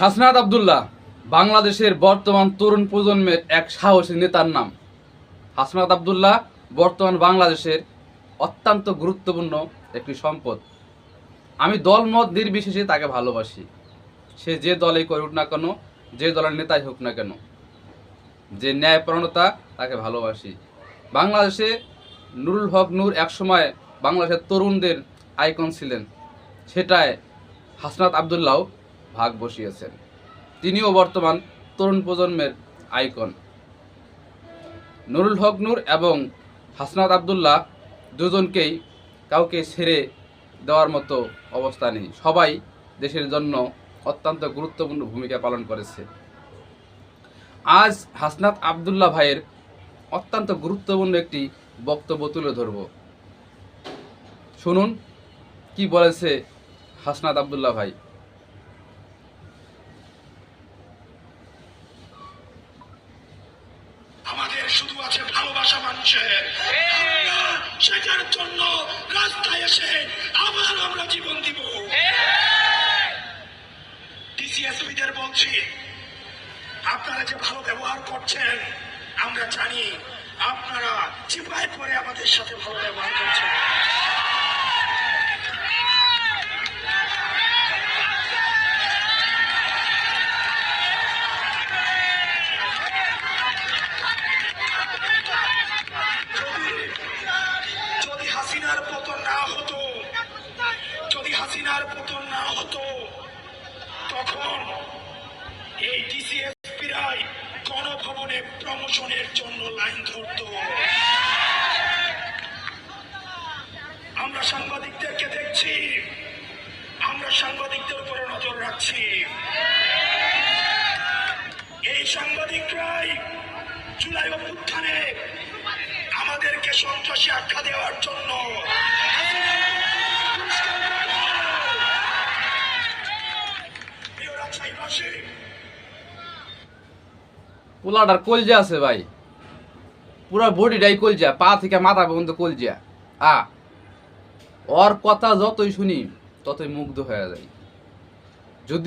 হাসনাত আবদুল্লাহ, বাংলাদেশের বর্তমান তরুণ প্রজন্মের এক সাহসী নেতার নাম। হাসনাত আবদুল্লাহ বর্তমান বাংলাদেশের অত্যন্ত গুরুত্বপূর্ণ একটি সম্পদ। আমি দলমত নির্বিশেষে তাকে ভালোবাসি। সে যে দলেই করুক না কেন, যে দলের নেতাই হোক না কেন, যে ন্যায়পরণতা তাকে ভালোবাসি। বাংলাদেশে নুরুল হক নূর একসময় বাংলাদেশের তরুণদের আইকন ছিলেন। সেটায় হাসনাত আবদুল্লাহ ভাগ বসিয়েছেন। তিনিও বর্তমান তরুণ প্রজন্মের আইকন। নুরুল হক নূর এবং হাসনাত আবদুল্লাহ দুজনকেই কাউকে ছেড়ে দেওয়ার মতো অবস্থা নেই। সবাই দেশের জন্য অত্যন্ত গুরুত্বপূর্ণ ভূমিকা পালন করেছে। আজ হাসনাত আবদুল্লাহ ভাইয়ের অত্যন্ত গুরুত্বপূর্ণ একটি বক্তব্য তুলে ধরব। শুনুন, কি বলেছে হাসনাত আবদুল্লাহ ভাই আমাদের শুধু আছে ভালোবাসা মানুষের সেটার জন্য রাস্তায় এসে আবার আমরা জীবন দিব। ডিসিএসপিদের বলছি, আপনারা যে ভালো ব্যবহার করছেন, আমরা জানি আপনারা চিপায় পরে আমাদের সাথে ভালো ব্যবহার করছেন। হাসিনার পতন না হতো, যদি হাসিনার পতন না হতো, তখন এই ডিসিএসপিরাই গণভবনে প্রমোশনের জন্য লাইন ধরত। আমরা সাংবাদিকদেরকে দেখছি, আমরা সাংবাদিকদের উপরে নজর রাখছি। এই সাংবাদিকরাই জুলাই অভ্যুত্থানে আমাদেরকে সন্ত্রাসী আখ্যা দেওয়ার জন্য। পোলাটার কলজা আছে ভাই। পুরো বডিটাই কলজা, পা থেকে মাথা পর্যন্ত কলজা। আ, ওর কথা যতই শুনি, ততই মুগ্ধ হয়ে যায় যদি